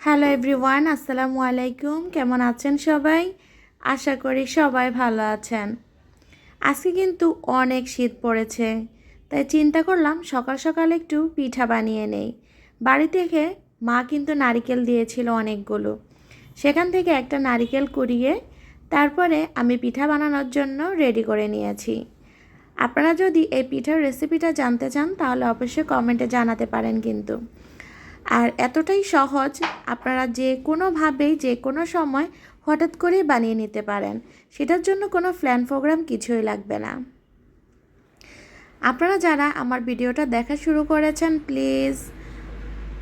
Hello everyone আসসালামু আলাইকুম কেমন আছেন সবাই? আশা করি সবাই ভালো আছেন। আজকে কিন্তু অনেক শীত পড়েছে, তাই চিন্তা করলাম সকাল সকাল একটু পিঠা বানিয়ে নেই। বাড়ি থেকে মা কিন্তু নারিকেল দিয়েছিল অনেকগুলো। সেখান থেকে একটা নারিকেল কুড়িয়ে তারপরে আমি পিঠা বানানোর জন্য রেডি করে নিয়েছি। আপনারা যদি এই পিঠার রেসিপিটা জানতে চান, তাহলে অবশ্যই কমেন্টে জানাতে পারেন কিন্তু। আর এতটাই সহজ, আপনারা যে কোনোভাবেই, যে কোনো সময় হঠাৎ করেই বানিয়ে নিতে পারেন। সেটার জন্য কোনো প্ল্যান প্রোগ্রাম কিছুই লাগবে না। আপনারা যারা আমার ভিডিওটা দেখা শুরু করেছেন, প্লিজ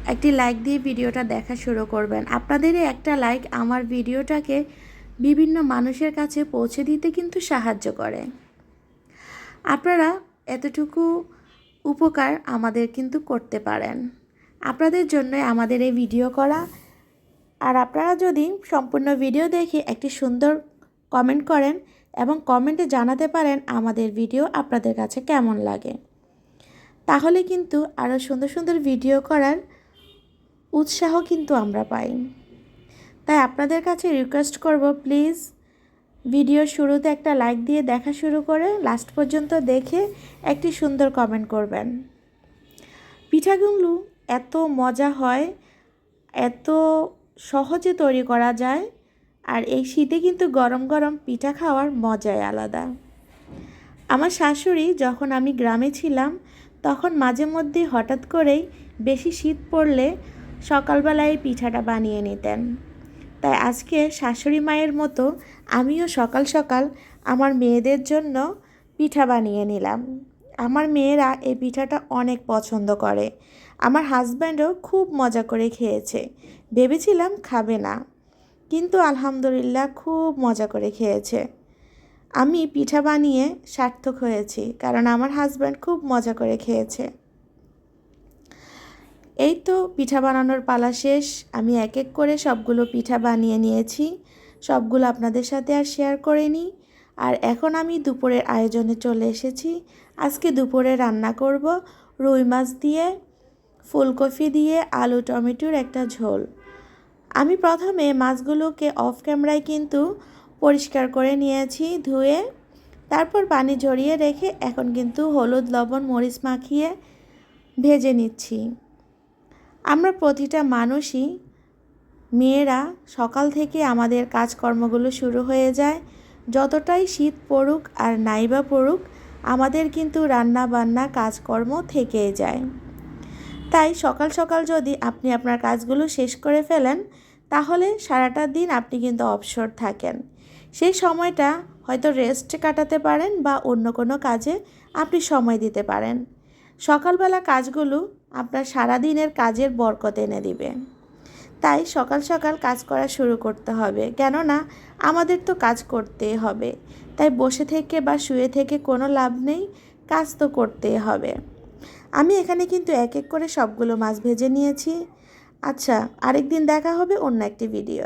একটি লাইক দিয়ে ভিডিওটা দেখা শুরু করবেন। আপনাদেরই একটা লাইক আমার ভিডিওটাকে বিভিন্ন মানুষের কাছে পৌঁছে দিতে কিন্তু সাহায্য করে। আপনারা এতটুকু উপকার আমাদের কিন্তু করতে পারেন। আপনাদের জন্য আমাদের এই ভিডিও করা। আর আপনারা যদি সম্পূর্ণ ভিডিও দেখে একটি সুন্দর কমেন্ট করেন এবং কমেন্টে জানাতে পারেন আমাদের ভিডিও আপনাদের কাছে কেমন লাগে। তাহলে কিন্তু আরও সুন্দর সুন্দর ভিডিও করার উৎসাহ কিন্তু আমরা পাই। তাই আপনাদের কাছে রিকোয়েস্ট করব প্লিজ ভিডিও শুরুতে একটা লাইক দিয়ে দেখা শুরু করে লাস্ট পর্যন্ত দেখে একটি সুন্দর কমেন্ট করবেন। পিঠাগুলো এত মজা হয়, এত সহজে তৈরি করা যায়, আর এই শীতে কিন্তু গরম গরম পিঠা খাওয়ার মজাই আলাদা। আমার শাশুড়ি যখন আমি গ্রামে ছিলাম, তখন মাঝে মধ্যে হঠাৎ করেই বেশি শীত পড়লে সকালবেলায় পিঠাটা বানিয়ে নিতেন। তাই আজকে শাশুড়ি মায়ের মতো আমিও সকাল সকাল আমার মেয়েদের জন্য পিঠা বানিয়ে নিলাম। আমার মেয়েরা এই পিঠাটা অনেক পছন্দ করে। আমার হাজব্যান্ডও খুব মজা করে খেয়েছে। ভেবেছিলাম খাবে না। কিন্তু আলহামদুলিল্লাহ খুব মজা করে খেয়েছে। আমি পিঠা বানিয়ে সার্থক হয়েছি, কারণ আমার হাজব্যান্ড খুব মজা করে খেয়েছে। এই তো পিঠা বানানোর পালা শেষ। আমি এক এক করে সবগুলো পিঠা বানিয়ে নিয়েছি। সবগুলো আপনাদের সাথে আর শেয়ার করে নিই। আর এখন আমি দুপুরের আয়োজনে চলে এসেছি। আজকে দুপুরে রান্না করব রুই মাছ দিয়ে, ফুলকপি দিয়ে, আলু টমেটোর একটা ঝোল। আমি প্রথমে মাছগুলোকে অফ ক্যামেরায় কিন্তু পরিষ্কার করে নিয়েছি ধুয়ে, তারপর পানি ঝরিয়ে রেখে এখন কিন্তু হলুদ, লবণ, মরিচ মাখিয়ে ভেজে নিচ্ছি। আমরা প্রতিটা মানুষই, মেয়েরা সকাল থেকে আমাদের কাজকর্মগুলো শুরু হয়ে যায়। যতটাই শীত পড়ুক আর নাইবা পড়ুক, আমাদের কিন্তু রান্না বান্না কাজকর্ম থেকেই যায়। তাই সকাল সকাল যদি আপনি আপনার কাজগুলো শেষ করে ফেলেন, তাহলে সারাটা দিন আপনি কিন্তু অবসর থাকেন। সেই সময়টা হয়তো রেস্ট কাটাতে পারেন বা অন্য কোনো কাজে আপনি সময় দিতে পারেন। সকালবেলা কাজগুলো আপনার সারা দিনের কাজের বরকত এনে দিবে। তাই সকাল সকাল কাজ করা শুরু করতে হবে। কেননা, আমাদের তো কাজ করতেই হবে। তাই বসে থেকে বা শুয়ে থেকে কোনো লাভ নেই, কাজ তো করতেই হবে। আমি এখানে কিন্তু এক এক করে সবগুলো মাছ ভেজে নিয়েছি। আচ্ছা আরেকদিন দেখা হবে অন্য একটি ভিডিও